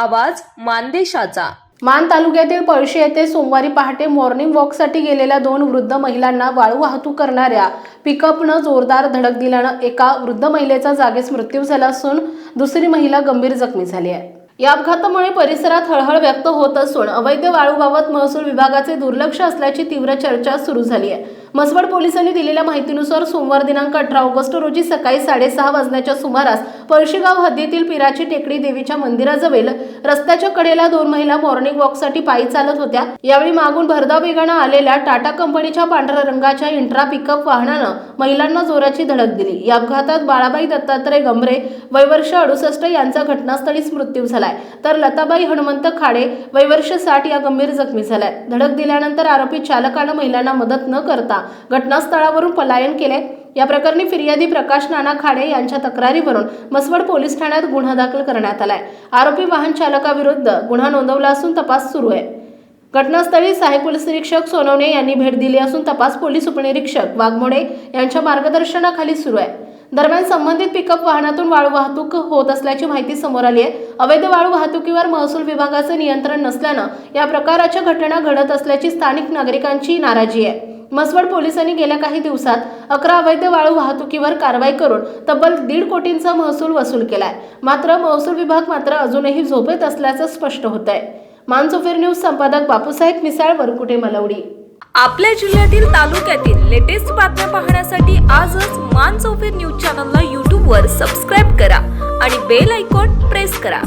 आवाज मानदेशाचा. मान तालुक्यातील पळशी येथे सोमवारी पहाटे मॉर्निंग वॉकसाठी गेलेल्या दोन वृद्ध महिलांना वाळू वाहतूक करणाऱ्या पिकअपनं जोरदार धडक दिल्यानं एका वृद्ध महिलेचा जागीच मृत्यू झाला असून दुसरी महिला गंभीर जखमी झाली आहे. या अपघातामुळे परिसरात हळहळ व्यक्त होत असून अवैध वाळूबाबत महसूल विभागाचे दुर्लक्ष असल्याची तीव्र चर्चा सुरू झाली आहे. मसवड पोलिसांनी दिलेल्या माहितीनुसार सोमवार दिनांक अठरा ऑगस्ट रोजी सकाळी साडेसहा वाजण्याच्या सुमारास पळशीगाव हद्दीतील पिराची टेकडी देवीच्या मंदिराजवळ रस्त्याच्या कडेला दोन महिला मॉर्निंग वॉकसाठी पायी चालत होत्या. यावेळी मागून भरधाव वेगानं आलेल्या टाटा कंपनीच्या पांढऱ्या रंगाच्या इंट्रा पिकअप वाहनानं महिलांना जोराची धडक दिली. या अपघातात बाळाबाई दत्तात्रय गंभरे वयवर्ष अडुसष्ट यांचा घटनास्थळीच मृत्यू झालाय. तर लताबाई हनुमंत खाडे वयवर्ष साठ या गंभीर जखमी झालाय धडक दिल्यानंतर आरोपी चालकानं महिलांना मदत न करता घटनास्थळावरून पलायन केले या प्रकरणी फिर्यादी प्रकाश नाना खाडे यांच्या तक्रारीवरून मसवड पोलीस ठाण्यात गुन्हा दाखल करण्यात आलाय. आरोपी वाहन चालकाविरुद्ध गुन्हा नोंदवला असून तपास सुरू आहे. घटनास्थळी सहाय्यक पोलीस निरीक्षक सोनवणे यांनी भेट दिली असून तपास पोलीस उपनिरीक्षक वाघमोडे यांच्या मार्गदर्शनाखाली सुरू आहे. दरम्यान संबंधित पिकअप वाहनातून वाळू वाहतूक होत असल्याची माहिती समोर आली आहे. अवैध वाळू वाहतुकीवर महसूल विभागाचे नियंत्रण नसल्यानं या प्रकाराच्या घटना घडत असल्याची स्थानिक नागरिकांची नाराजी आहे. मसवड पोलिसांनी गेल्या काही दिवसात अकरा अवैध वाळू वाहतुकीवर कारवाई करून तब्बल दीड कोटींचा महसूल वसूल केलाय. मात्र महसूल विभाग मात्र अजूनही झोपेत असल्याचं स्पष्ट होत आहे मानसोफेर न्यूज संपादक बापूसाहेब मिसाळ वरकुटे मलवडी? आपल्या जिल्ह्यातील तालुक्यातील लेटेस्ट बातम्या पाहण्यासाठी आजच मान न्यूज चॅनलला यूट्यूबवर सबस्क्राईब करा आणि बेल आयकॉन प्रेस करा.